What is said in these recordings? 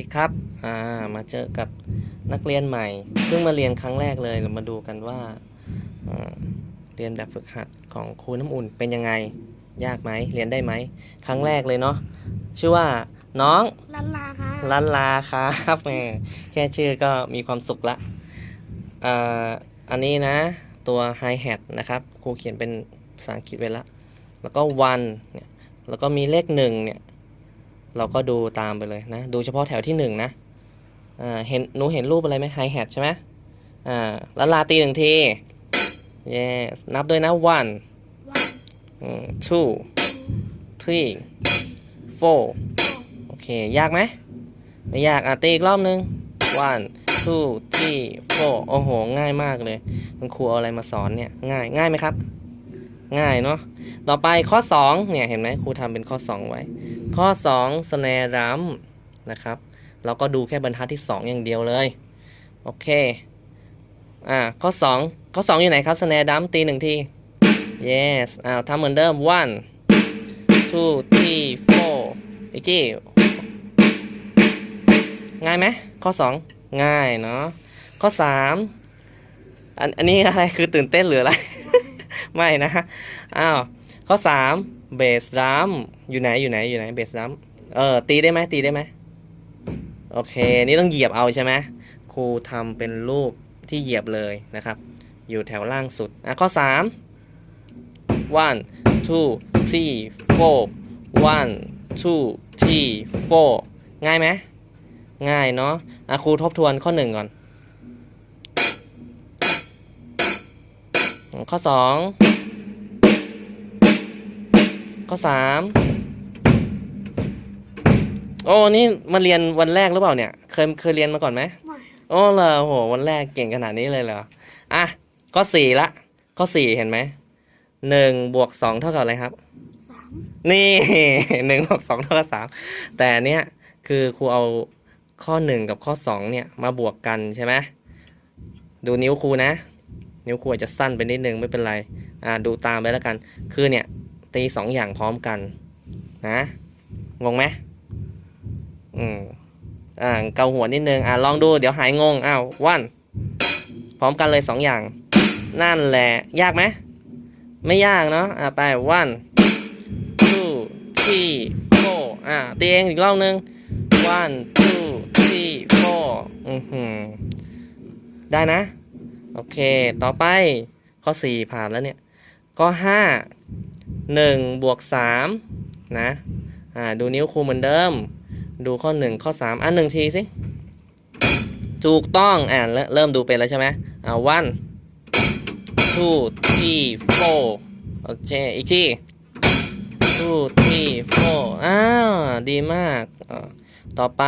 สวัสดีครับอ่ามาเจอกับนักเรียนใหม่ เพิ่งมาเรียนครั้งแรกเลยเรามาดูกันว่าาเรียนแบบฝึกหัดของครูน้ำอุ่นเป็นยังไง ยากไหมเรียนได้ไหม ครั้งแรกเลยเนาะ ชื่อว่าน้องลันลาครับลันลาครับแหมแค่ชื่อก็มีความสุขละอ่าอันนี้นะ ตัว hi hat นะครับครูเขียนเป็นภาษาอังกฤษไว้ละ แล้วก็ one เนี่ย แล้วก็มีเลขหนึ่งเนี่ย เราก็ดูตามไปเลยนะ ดูเฉพาะแถวที่หนึ่งนะอ่าเห็นหนูเห็นรูปอะไรไหม hi hat ใช่ไหมอ่าลันลาตีหนึ่งที yes นับด้วยนะ one วันอืม two three four โอเค ยากไหมไม่ยากอะตีอีกรอบนึง one two three four โอ้โห ง่ายมากเลยคุณครูเอาอะไรมาสอนเนี่ย ง่าย ง่ายไหมครับ ง่ายเนาะต่อไปข้อ 2 เนี่ย เห็นไหมครูทำเป็นข้อ 2 ไว้ ข้อ 2 สแนรัมนะครับ เราก็ดูแค่บรรทัดที่ 2 อย่างเดียวเลย โอเค อ่า ข้อ 2 ข้อ 2 อยู่ไหนครับสแนรัมตีหนึ่งที yes อ้าวทำเหมือนเดิม one two three four อีกทีง่ายไหมข้อ 2 ง่ายเนาะข้อ 3 อันอันนี้อะไรคือตื่นเต้นหรืออะไร ไม่นะอ้าวข้อ3เบสดัมอยู่ไหนอยู่ไหนอยู่ไหนเบสดัมเออตีได้ไหมตีได้ไหมโอเค นี่ต้องเหยียบเอาใช่ไหมครูทำเป็นรูปที่เหยียบเลยนะครับ อยู่แถวล่างสุดอะข้อ 3 one two three four one two three four ง่ายไหมง่ายเนาะอะครูทบทวนข้อหนึ่งก่อน ข้อสองข้อสามโอ้ นี่มาเรียนวันแรกหรือเปล่าเนี่ย เคยเคยเรียนมาก่อนไหมไม่โอ้เหรอโห วันแรกเก่งขนาดนี้เลยเหรอ อะ ข้อสี่ละ ข้อสี่เห็นไหม หนึ่งบวกสองเท่ากับอะไรครับ สามนี่ หนึ่งบวกสองเท่ากับสามแต่อันเนี้ยคือครูเอาข้อหนึ่งกับข้อสองเนี่ยมาบวกกันใช่ไหม ดูนิ้วครูนะ นิ้วครูอาจจะสั้นไปนิดนึงไม่เป็นไรอ่าดูตามไปแล้วกัน คือเนี่ยตีสองอย่างพร้อมกันนะงงไหมอืมอ่าเกาหัวนิดนึงอ่าลองดูเดี๋ยวหายงงอ้าววันพร้อมกันเลยสองอย่าง นั่นแหละยากไหมไม่ยากเนาะอ่าไป one two three four อ่าตีเองอีกรอบนึง one two three four อือหือได้นะ โอเค ต่อไปข้อ 4 ผ่านแล้วเนี่ย ข้อ 5 1บวก3นะ อ่า ดูนิ้วครูเหมือนเดิม ดูข้อ 1 ข้อ 3 อะหนึ่งทีสิ ถูกต้อง อ่าเริ่มเริ่มดูเป็นแล้วใช่ไหมอ่า one two three four โอเค อีกที two three four อ้าว ดีมาก ต่อไป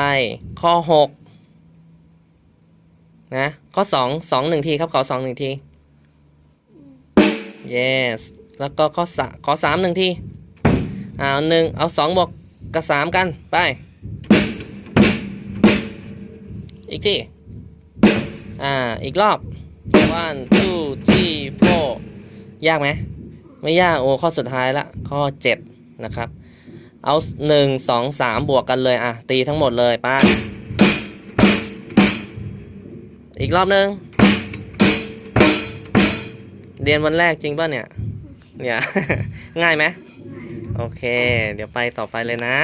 ข้อ 6 นะข้อ2 2 1ทีครับขอ2 1ที yes แล้วก็ข้อสะขอ3 1ทีเอาหนึ่งเอา2บวกกับ3กันไป อีกทีอ่าอีกรอบ one two three four ยากไหมไม่ยากโอ้ข้อสุดท้ายละข้อ7นะครับ เอาหนึ่งสองสามบวกกันเลย อะ ตีทั้งหมดเลยไป้า อีกรอบนึง เรียนวันแรกจริงป่ะเนี่ย เนี่ย ง่ายไหม โอเค เดี๋ยวไปต่อไปเลยนะ